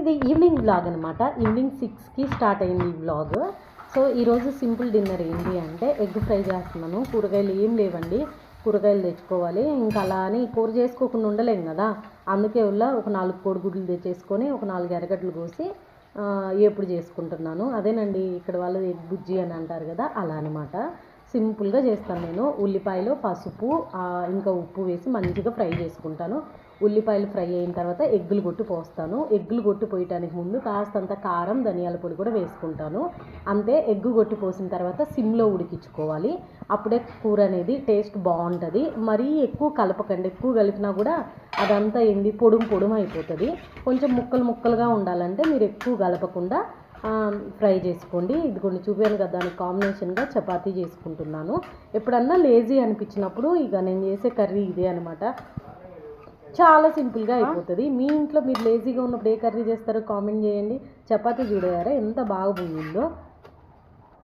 ఇది evening blog అనమాట evening సిక్స్కి స్టార్ట్ అయింది ఈ వ్లాగ్ సో ఈరోజు సింపుల్ డిన్నర్ ఏంటి అంటే ఎగ్ ఫ్రై చేస్తున్నాను. కూరగాయలు ఏం లేవండి. కూరగాయలు తెచ్చుకోవాలి. ఇంకా అలా అని కూర చేసుకోకుండా ఉండలేం కదా. అందుకే వల్ల ఒక నాలుగు కోడిగుడ్లు తెచ్చేసుకొని ఒక నాలుగు ఎర్రగడ్డలు కోసి ఎప్పుడు చేసుకుంటున్నాను. అదేనండి ఇక్కడ వాళ్ళు ఎగ్ బుజ్జి అని అంటారు కదా అలా అనమాట సింపుల్గా చేస్తాను నేను. ఉల్లిపాయలు పసుపు ఇంకా ఉప్పు వేసి మంచిగా ఫ్రై చేసుకుంటాను. ఉల్లిపాయలు ఫ్రై అయిన తర్వాత ఎగ్గులు కొట్టి పోస్తాను. ఎగ్గులు కొట్టి పోయటానికి ముందు కాస్తంత కారం ధనియాల పొడి కూడా వేసుకుంటాను. అంతే ఎగ్గు కొట్టి పోసిన తర్వాత సిమ్లో ఉడికించుకోవాలి. అప్పుడే కూర అనేది టేస్ట్ బాగుంటుంది. మరీ ఎక్కువ కలపకండి. ఎక్కువ కలిపినా కూడా అదంతా ఏంది పొడుము పొడుము అయిపోతుంది. కొంచెం ముక్కలు ముక్కలుగా ఉండాలంటే మీరు ఎక్కువ కలపకుండా ఫ్రై చేసుకోండి. ఇది కొన్ని చూపాను కదా దానికి కాంబినేషన్గా చపాతీ చేసుకుంటున్నాను. ఎప్పుడన్నా లేజీ అనిపించినప్పుడు ఇక నేను చేసే కర్రీ ఇదే అనమాట చాలా సింపుల్గా అయిపోతుంది. మీ ఇంట్లో మీరు లేజీగా ఉన్నప్పుడు ఏ కర్రీ చేస్తారో? కామెంట్ చేయండి. చపాతీ చూడారా ఎంత బాగా పొంగిందో.